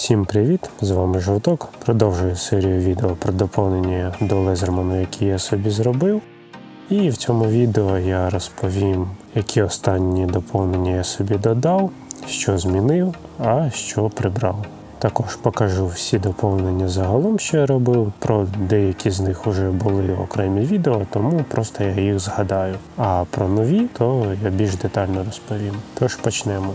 Всім привіт! З вами Жовток. Продовжую серію відео про доповнення до лезерману, які я собі зробив. І в цьому відео я розповім, які останні доповнення я собі додав, що змінив, а що прибрав. Також покажу всі доповнення загалом, що я робив. Про деякі з них вже були окремі відео, тому просто я їх згадаю. А про нові, то я більш детально розповім. Тож почнемо.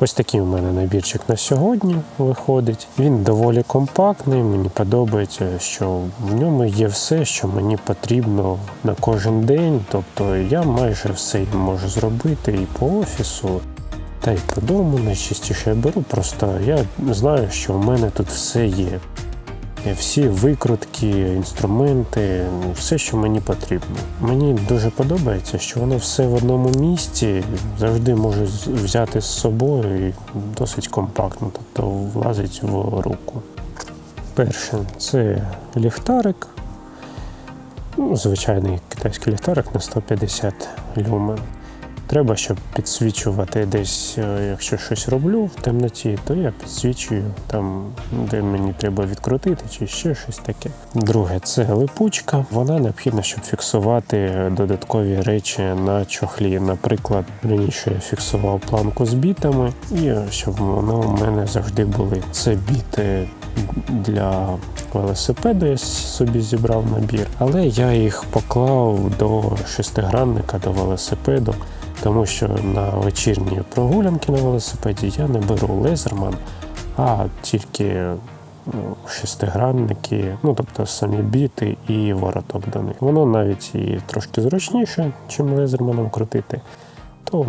Ось такий у мене набірчик на сьогодні виходить. Він доволі компактний, мені подобається, що в ньому є все, що мені потрібно на кожен день. Тобто я майже все можу зробити і по офісу, та й по дому найчастіше я беру. Просто я знаю, що в мене тут все є. Всі викрутки, інструменти, все, що мені потрібно. Мені дуже подобається, що воно все в одному місці, завжди можу взяти з собою і досить компактно, тобто влазить в руку. Перше це ліхтарик. Ну, звичайний китайський ліхтарик на 150 люмен. Треба, щоб підсвічувати десь, е, якщо щось роблю в темноті, то я підсвічую там, де мені треба відкрутити, чи ще щось таке. Друге, це липучка. Вона необхідна, щоб фіксувати додаткові речі на чохлі. Наприклад, раніше я фіксував планку з бітами, і щоб воно у мене завжди були. Це біти для велосипеду я собі зібрав набір, але я їх поклав до шестигранника до велосипеду, тому що на вечірні прогулянки на велосипеді я не беру лезерман, а тільки ну, шестигранники, ну тобто самі біти і вороток до них. Воно навіть і трошки зручніше, чим лезерманом крутити, то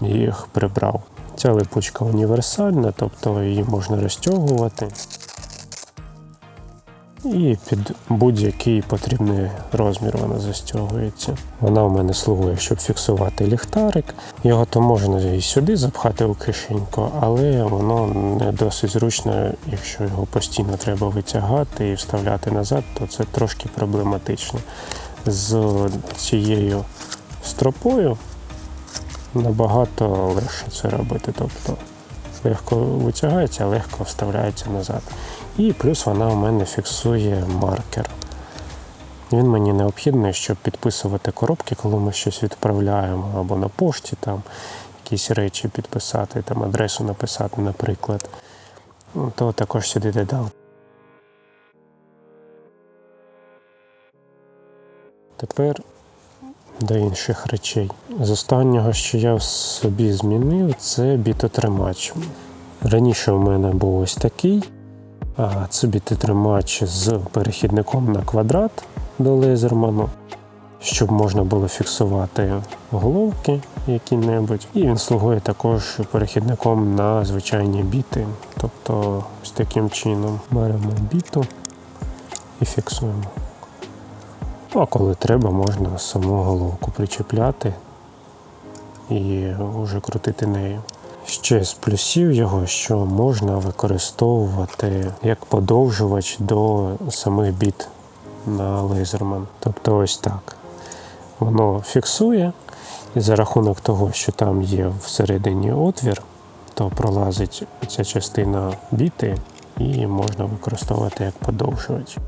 їх прибрав. Ця липучка універсальна, тобто її можна розтягувати. І під будь-який потрібний розмір вона застягується. Вона у мене слугує, щоб фіксувати ліхтарик. Його то можна і сюди запхати у кишеньку, але воно не досить зручно, якщо його постійно треба витягати і вставляти назад, то це трошки проблематично. З цією стропою набагато легше це робити. Тобто легко витягається, легко вставляється назад. І плюс вона у мене фіксує маркер. Він мені необхідний, щоб підписувати коробки, коли ми щось відправляємо, або на пошті там якісь речі підписати, там адресу написати, наприклад. Ну, То також сюди додав. Тепер до інших речей. З останнього, що я собі змінив, це бітотримач. Раніше у мене був ось такий. А це бітотримач з перехідником на квадрат до лезерману, щоб можна було фіксувати головки які-небудь. І він слугує також перехідником на звичайні біти. Тобто ось таким чином беремо біту і фіксуємо. Ну, А коли треба, можна саму головку причепляти і вже крутити нею. Ще з плюсів його, що можна використовувати як подовжувач до самих біт на лазерман. Тобто ось так. Воно фіксує, і за рахунок того, що там є всередині отвір, то пролазить ця частина біти і можна використовувати як подовжувач.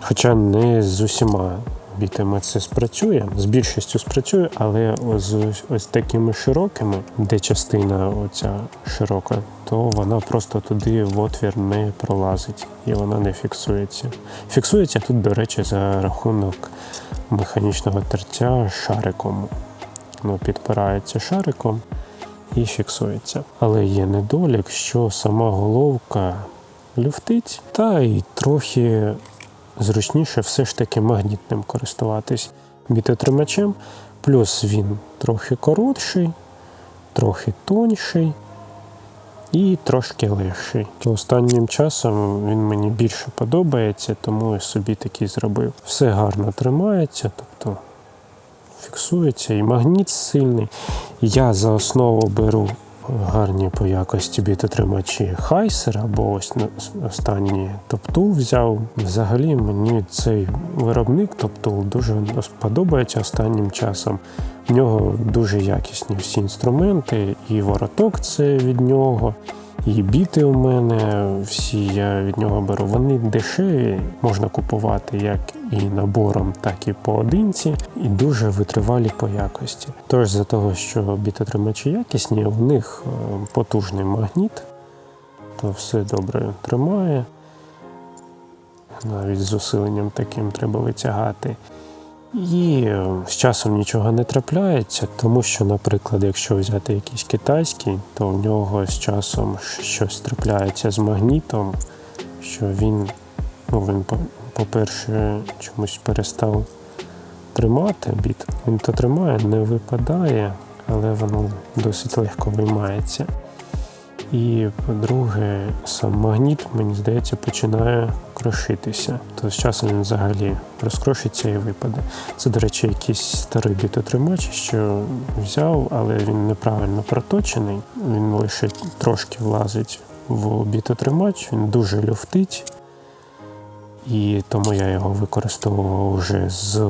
Хоча не з усіма бітами це спрацює, з більшістю спрацює, але з ось такими широкими, де частина оця широка, то вона просто туди в отвір не пролазить і вона не фіксується. Фіксується тут, до речі, за рахунок механічного тертя шариком. Воно підпирається шариком і фіксується. Але є недолік, що сама головка люфтить, та й трохи зручніше все ж таки магнітним користуватись бітотримачем. Плюс він трохи коротший, трохи тонший і трошки легший. Останнім часом він мені більше подобається, тому я собі такий зробив. Все гарно тримається, тобто фіксується і магніт сильний. Я за основу беру гарні по якості бітотримачі Хайсер або ось останні Топтул взяв. Взагалі мені цей виробник Топтул дуже сподобається останнім часом. В нього дуже якісні всі інструменти, і вороток це від нього, І біти у мене всі я від нього беру. Вони дешеві, можна купувати як і набором, так і поодинці, і дуже витривалі по якості. Тож за того, що бітотримачі якісні, в них е, потужний магніт, то все добре тримає. Навіть з усиленням таким треба витягати. І з часом нічого не трапляється, тому що, наприклад, якщо взяти якийсь китайський, то в нього з часом щось трапляється з магнітом, що він, ну він, по- по-перше, чомусь перестав тримати біт. Він то тримає, не випадає, але воно досить легко виймається. І по-друге, сам магніт, мені здається, починає крошитися. То з часом він взагалі розкрошиться і випаде. Це, до речі, якийсь старий бітотримач, що взяв, але він неправильно проточений. Він лише трошки влазить в бітотримач, він дуже люфтить. І тому я його використовував вже з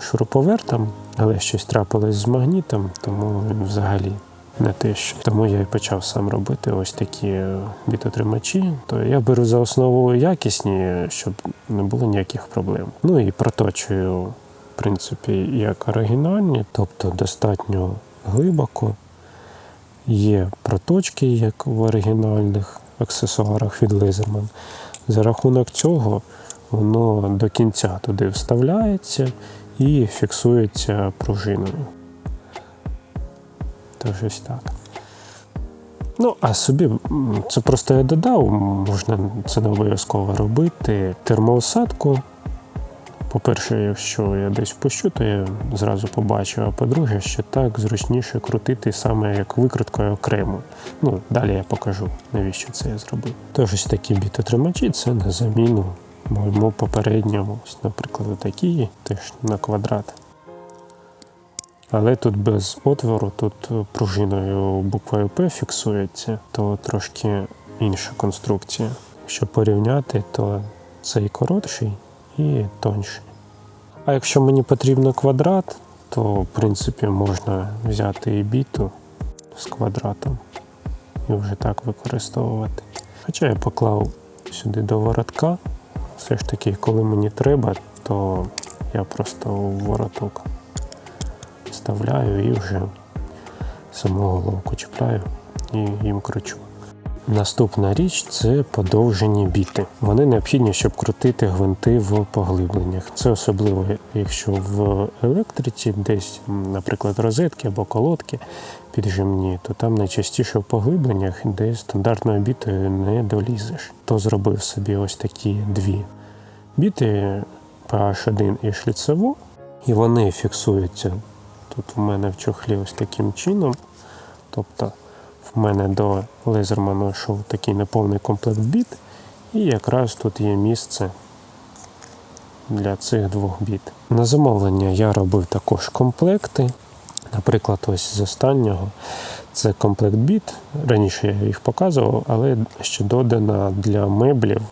шуруповертом, але щось трапилось з магнітом, тому він взагалі не те, що. Тому я і почав сам робити ось такі е, бітотримачі. То я беру за основу якісні, щоб не було ніяких проблем. Ну і проточую, в принципі, як оригінальні, тобто достатньо глибоко. Є проточки, як в оригінальних аксесуарах від Laserman. За рахунок цього воно до кінця туди вставляється і фіксується пружиною. Тож ось так. Ну, а собі це просто я додав, можна це не обов'язково робити. Термоосадку. По-перше, якщо я десь впущу, то я зразу побачу. А по-друге, що так зручніше крутити саме як викруткою окремо. Ну, далі я покажу, навіщо це я зробив. Тож ось такі бітотримачі це на заміну моєму попередньому. Ось, наприклад, такі теж на квадрат. Але тут без отвору, тут е, пружиною буквою П фіксується, то трошки інша конструкція. Якщо порівняти, то цей коротший і тонший. А якщо мені потрібно квадрат, то в принципі можна взяти і біту з квадратом і вже так використовувати. Хоча я поклав сюди до воротка. Все ж таки, коли мені треба, то я просто в вороток вставляю і вже саму головку чіпляю і їм кручу. Наступна річ це подовжені біти. Вони необхідні, щоб крутити гвинти в поглибленнях. Це особливо, якщо в електриці десь, наприклад, розетки або колодки піджимні, то там найчастіше в поглибленнях, де стандартною бітою не долізеш. То зробив собі ось такі дві біти PH1 і шліцеву, і вони фіксуються тут в мене в чохлі ось таким чином. Тобто в мене до лезерману йшов такий неповний комплект біт, і якраз тут є місце для цих двох біт. На замовлення я робив також комплекти. Наприклад, ось з останнього це комплект біт. Раніше я їх показував, але ще додана для меблів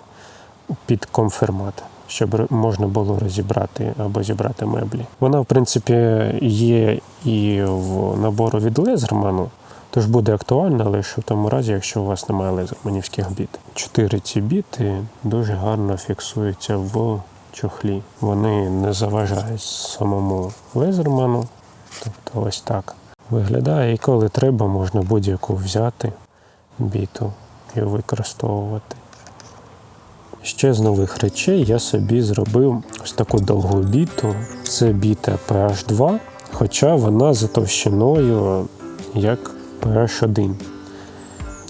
під конфермат, щоб можна було розібрати або зібрати меблі. Вона, в принципі, є і в набору від Лезерману, тож буде актуальна лише в тому разі, якщо у вас немає лезерманівських біт. Чотири ці біти дуже гарно фіксуються в чохлі. Вони не заважають самому лезерману. Тобто ось так виглядає. І коли треба, можна будь-яку взяти біту і використовувати. Ще з нових речей я собі зробив ось таку довгу біту. Це біта PH2, хоча вона за товщиною як PH1.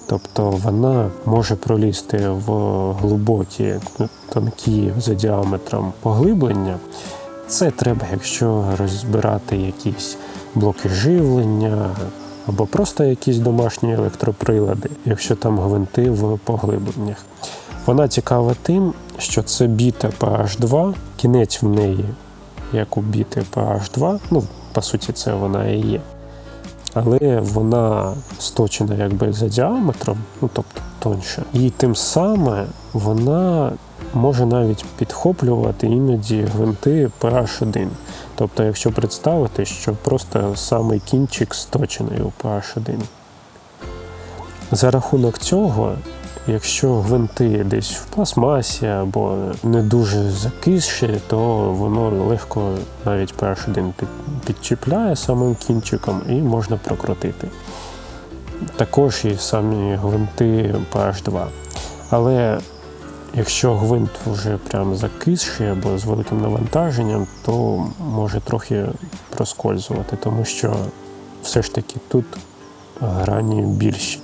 Тобто вона може пролізти в глибокі, тонкі за діаметром поглиблення. Це треба, якщо розбирати якісь блоки живлення або просто якісь домашні електроприлади, якщо там гвинти в поглибленнях. Вона цікава тим, що це біта PH2, кінець в неї, як у біти PH2, ну, по суті, це вона і є. Але вона сточена якби за діаметром, ну тобто тоньше. І тим саме вона може навіть підхоплювати іноді гвинти PH1. Тобто, якщо представити, що просто самий кінчик сточений у PH1. За рахунок цього, якщо гвинти десь в пластмасі або не дуже закисші, то воно легко навіть перший день під, підчіпляє самим кінчиком і можна прокрутити. Також і самі гвинти PH2. Але якщо гвинт вже прям закисший або з великим навантаженням, то може трохи проскользувати, тому що все ж таки тут грані більші.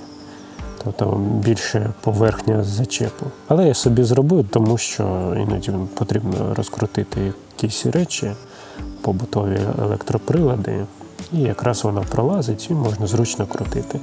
Тобто більше поверхня зачепу. Але я собі зробив, тому що іноді потрібно розкрутити якісь речі, побутові електроприлади, і якраз вона пролазить і можна зручно крутити.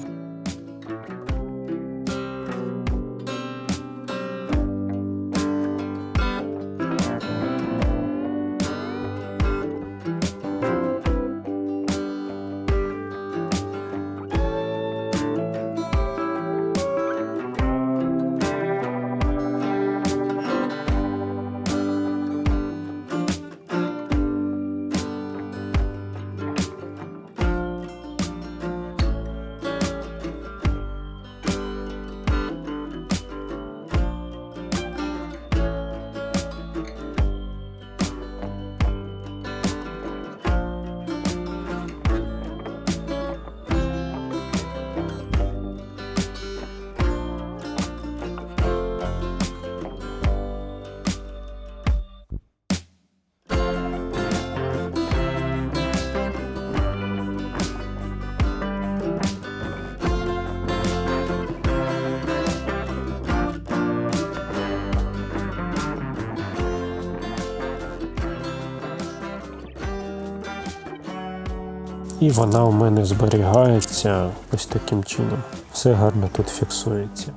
І вона у мене зберігається ось таким чином. Все гарно тут фіксується.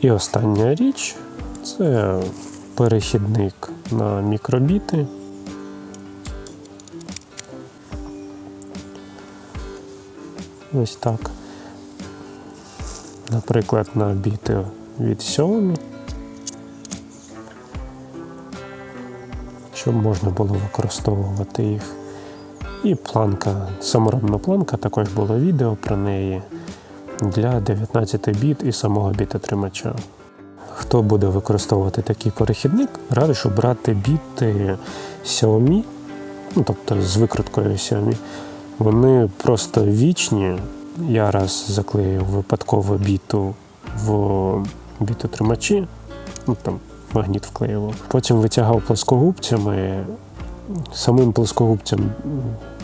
І остання річ це перехідник на мікробіти. Ось так. Наприклад, на біти від Xiaomi. Щоб можна було використовувати їх. І планка, саморобна планка, також було відео про неї для 19 біт і самого бітотримача. Хто буде використовувати такий перехідник, раджу брати біти Xiaomi, ну, тобто з викруткою Xiaomi. Вони просто вічні. Я раз заклеїв випадково біту в бітотримачі, ну там магніт вклеював. Потім витягав плоскогубцями, самим плоскогубцям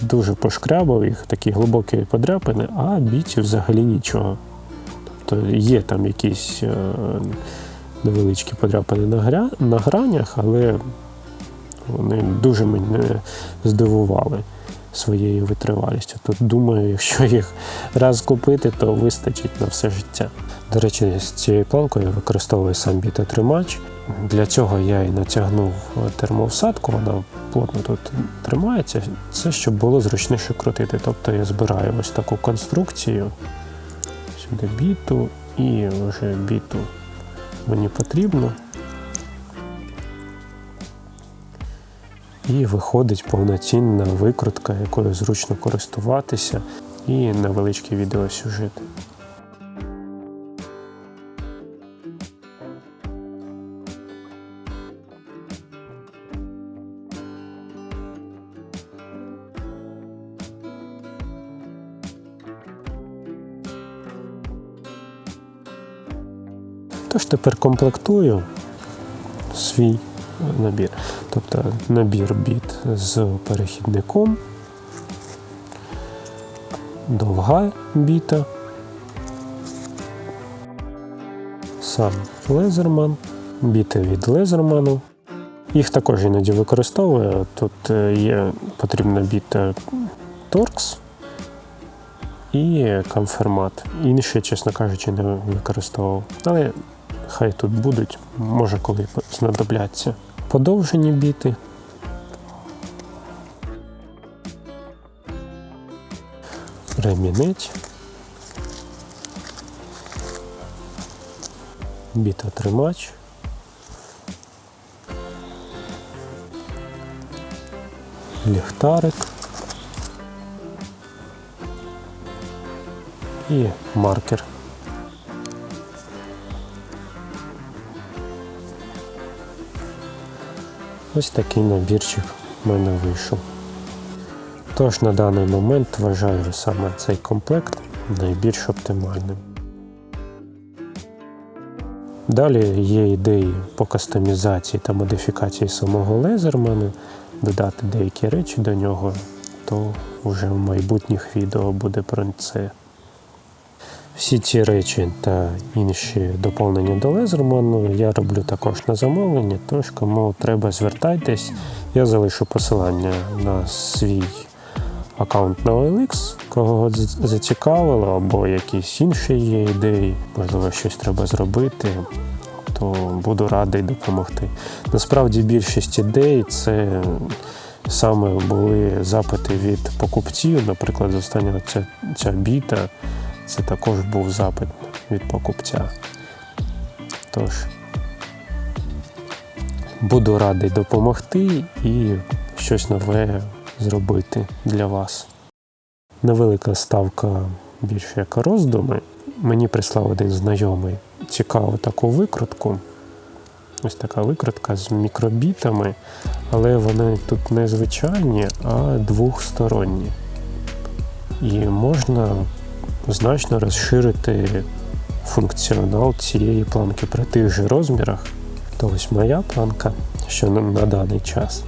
дуже пошкрябав їх, такі глибокі подряпини, а біті взагалі нічого. Тобто є там якісь е, невеличкі подряпини на, гранях, але вони дуже мене здивували своєю витривалістю. Тут думаю, якщо їх раз купити, то вистачить на все життя. До речі, з цією планкою я використовую сам бітотримач. Для цього я і натягнув термовсадку, вона плотно тут тримається. Це щоб було зручніше крутити. Тобто я збираю ось таку конструкцію, сюди біту і вже біту мені потрібно. І виходить повноцінна викрутка, якою зручно користуватися, і невеличкий відеосюжет. Тож тепер комплектую свій набір. Тобто набір біт з перехідником, довга біта, сам лезерман, біти від лезерману. Їх також іноді використовую. Тут е, є потрібна біта Torx і конфермат. Інші, чесно кажучи, не використовував. Але хай тут будуть, може коли знадобляться. Подовжені біти. Ремінець. Бітотримач. Ліхтарик. і маркер. Ось такий набірчик в мене вийшов. Тож на даний момент вважаю саме цей комплект найбільш оптимальним. Далі є ідеї по кастомізації та модифікації самого лезермана, додати деякі речі до нього, то вже в майбутніх відео буде про це. Всі ці речі та інші доповнення до лезерману я роблю також на замовлення, тож кому треба звертайтесь, я залишу посилання на свій аккаунт на OLX, кого зацікавило, або якісь інші є ідеї, можливо, щось треба зробити, то буду радий допомогти. Насправді більшість ідей це саме були запити від покупців. Наприклад, з останнього ця, ця біта, це також був запит від покупця. Тож буду радий допомогти і щось нове зробити для вас. Невелика ставка більше як роздуми. Мені прислав один знайомий цікаву таку викрутку. Ось така викрутка з мікробітами, але вони тут не звичайні, а двохсторонні. І можна значно розширити функціонал цієї планки при тих же розмірах. То ось моя планка, що на, даний час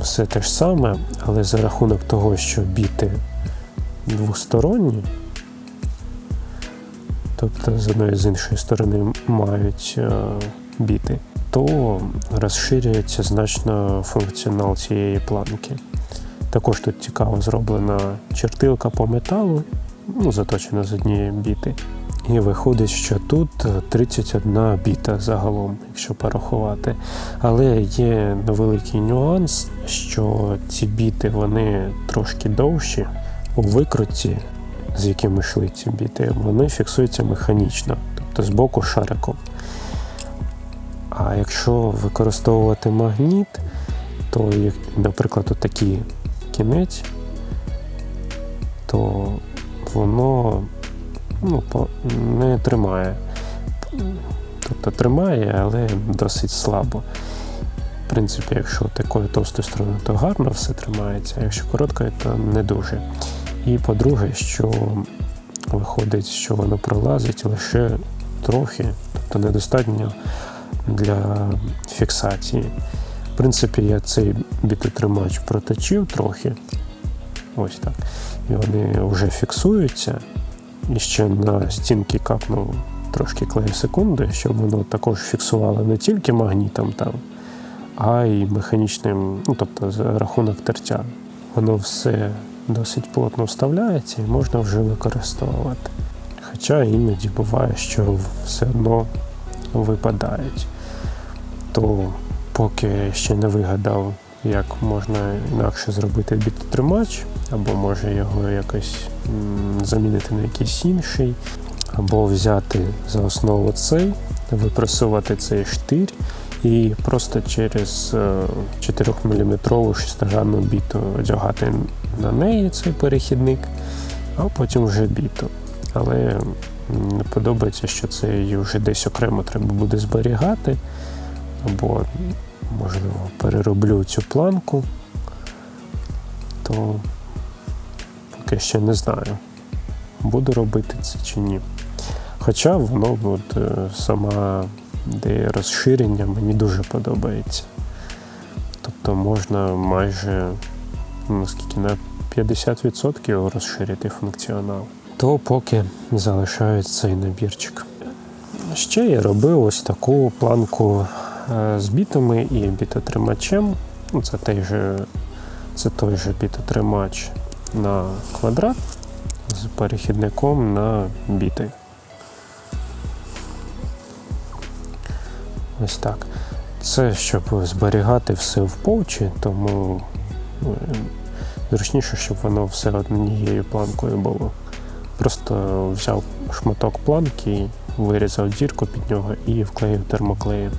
все те ж саме, але за рахунок того, що біти двосторонні, тобто з одної з іншої сторони мають е, біти, то розширюється значно функціонал цієї планки. Також тут цікаво зроблена чертилка по металу, ну, заточена з однієї біти. І виходить, що тут е, 31 біта загалом, якщо порахувати. Але є невеликий нюанс, що ці біти вони трошки довші. У викрутці, з якими йшли ці біти, вони фіксуються механічно, тобто з боку шариком. А якщо використовувати магніт, то, наприклад, отакий кінець, то воно ну, не тримає. Тобто тримає, але досить слабо. В принципі, якщо такою товстою стороною, то гарно все тримається, а якщо короткою, то не дуже. І по-друге, що виходить, що воно пролазить лише трохи, тобто недостатньо для фіксації. В принципі, я цей бітотримач проточив трохи. Ось так. Вони вже фіксуються. І ще на стінки капнув трошки клею секунди, щоб воно також фіксувало не тільки магнітом там, а й механічним, ну тобто за рахунок тертя. Воно все досить плотно вставляється і можна вже використовувати. Хоча іноді буває, що все одно випадають. То поки ще не вигадав, як можна інакше зробити бітотримач, або може його якось замінити на якийсь інший, або взяти за основу цей, випресувати цей штир і просто через 4-мм шестигранну біту одягати на неї цей перехідник, а потім вже біту. Але не подобається, що це її вже десь окремо треба буде зберігати, або, можливо, перероблю цю планку, то поки ще не знаю, буду робити це чи ні. Хоча воно от, е, сама ідея розширення мені дуже подобається. Тобто можна майже ну, скільки, на 50% розширити функціонал. То поки залишаю цей набірчик. Ще я робив ось таку планку е, з бітами і бітотримачем. Ну, Це той же, це той же бітотримач на квадрат з перехідником на біти. Ось так. Це щоб зберігати все в повчі, тому е, зручніше, щоб воно все однією планкою було. Просто взяв шматок планки, вирізав дірку під нього і вклеїв термоклеєм.